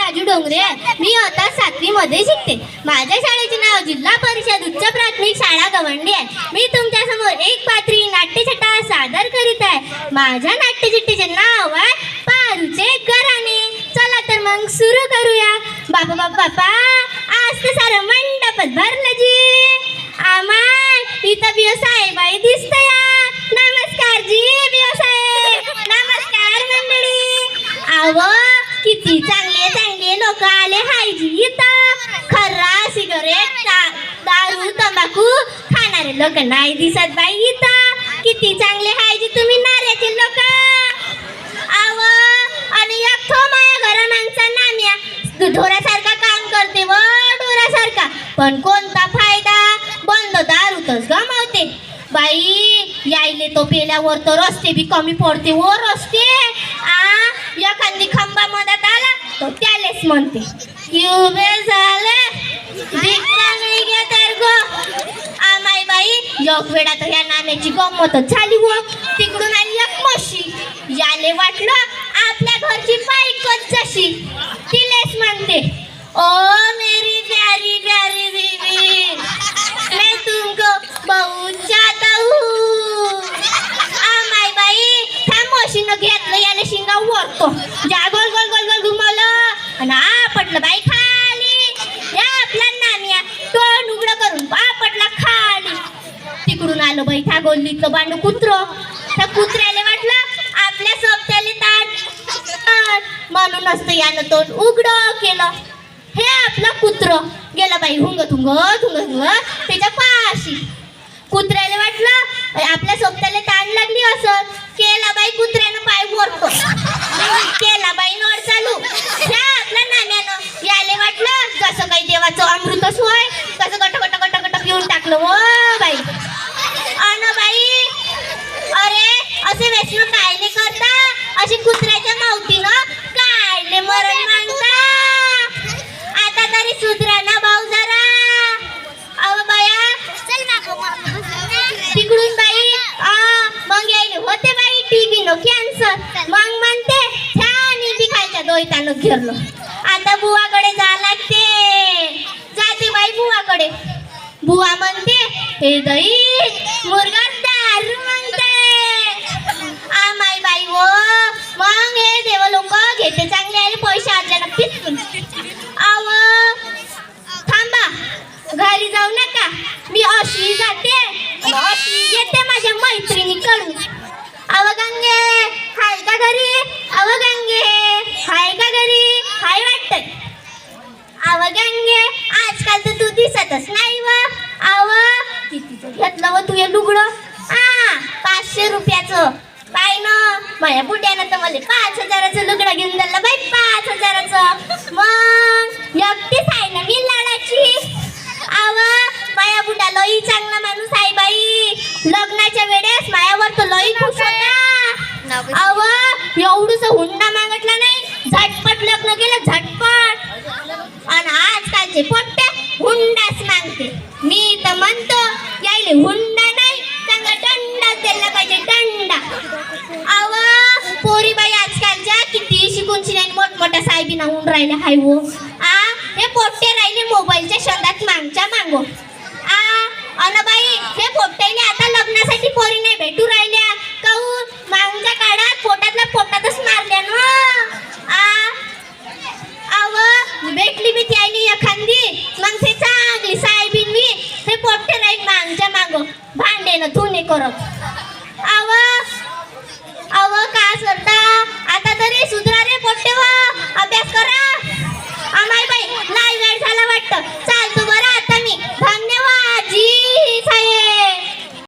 राजू डोंगरे मी आता सातवी मध्ये शिकते. माझ्या शाळेचे नाव जिल्हा परिषद उच्च प्राथमिक शाळा गवंडी आहे. मी तुमच्यासमोर एक पात्री नाट्यछटा सादर करीत आहे. माझ्या नाट्यछट्टीचे नाव आहे पारूचे घराणे. चला तर मग सुरू करूया. बाबा बापा बापा. आज तर सारं मंडपच भरलं जी. आमाय इथं व्यवसाय दिसत या नमस्कार जी व्यवसाय नमस्कार मंडळी. आव किती चांगली चांगले लोक आले हाय इथं. खर्रा सिगरेट दारू तंबाखू खाणारे लोक नाही दिसत बाई इथं. किती चांगले हायजी तुम्ही नाऱ्याचे लोक. आव आणि एक थो माया घरा माणसा नाम्या. तू ढोरासारखा काम करते व ढोरासारखा पण कोणता फायदा? बंद दारूतच गमावते. बाई यायले तो पेल्यावर तर रस्ते बी कमी पडते व रस्ते. म्हणते. उभे झाले. दिसला तर आमाई बाई वेळा तर या नाण्याची गमतच झाली व तिकडून आली एक म्हशी. याले वाटलं आपल्या घरची बाईकच जशी. तिलेच म्हणते ओ मेरी प्यारी प्यारी बीबी मैं तुमको बहुत चाहता हूँ आमाई बाई त्या म्हशीनं घेतलं याने शिंगा वरतो. जागो आपलं बाई खाली. या आपला नाम्या तोंड उघडं करून पापडला खाली. तिकडून आलो बाई त्या गोल्लीतलं बांडू कुत्र. त्या कुत्र्याला वाटलं आपल्या सोबत्याले ताट म्हणूनच तर यानं तोंड उघडं केलं. हे आपलं कुत्र. गेलं बाई हुंग थुंग थुंग थुंग त्याच्या पाशी. कुत्र्याला वाटलं आपल्या सोबत्याला ताण लागली असं टाकलं हो बाई. अन बाई. अरे असे व्यसन कायले करता? अशी कुत्र्याच्या मावतीनं कायले मरण मागता आता तरी सुधरा ना भाऊ जरा. अव बाया. तिकडून बाई आ मग यायले. होते बाई टीबी नो कॅन्सर मग म्हणते छान बी खायच्या दोयतानं घेरलो. आता बुवाकडे जा लागते. जाते बाई बुवाकडे. बुवा म्हणते हे दही मुरगा दारू म्हणते. आमाई बाई हो मग हे देव लोक घेते चांगले आणि पैसे आपल्याला नक्कीच आव थांबा घरी जाऊ नका मी अशी जाते अशी येते माझ्या मैत्रिणीकडून. अव गंगे हाय का घरी? अव गंगे हाय का घरी? हाय वाटत. अव गंगे आजकाल तर तू दिसतच नाही घेतलं व तू हे लुगडं? पाचशे रुपयाचं. बाय ना माझ्या बुड्यानं तर मला पाच हजाराचं लुगडं घेऊन दिलं बाई पाच हजाराचं. मग एकटीच आहे ना मी लाडाची? आव माया बुड्या लई चांगला माणूस आहे बाई. लग्नाच्या वेळेस मायावर तो लई खुश होता. अव एवढंच हुंडा मागितला नाही. झटपट लग्न केलं झटपट. आणि आज आजकालचे पोट्टे हुंडाच मागते. मी तर म्हणतो यायले हुंडा नाही चांगला दंडा दिला पाहिजे दंडा. अव पोरी बाई आजकालच्या किती शिकून शिरायने मोठमोठ्या साहेबीना होऊन राहिल्या हाय हो. आ हे पोट्टे राहिले मोबाईलच्या शब्दात मागच्या मागो. आ अन बाई हे पोट्ट्याने आता लग्नासाठी पोरी नाही भेटू राहिल्या. काऊन मागच्या काळात पोटातल्या पोटातच मारल्या ना. ना तू नाही करत. आव आव का सरता आता तरी सुधरा रे पोट्टेवर.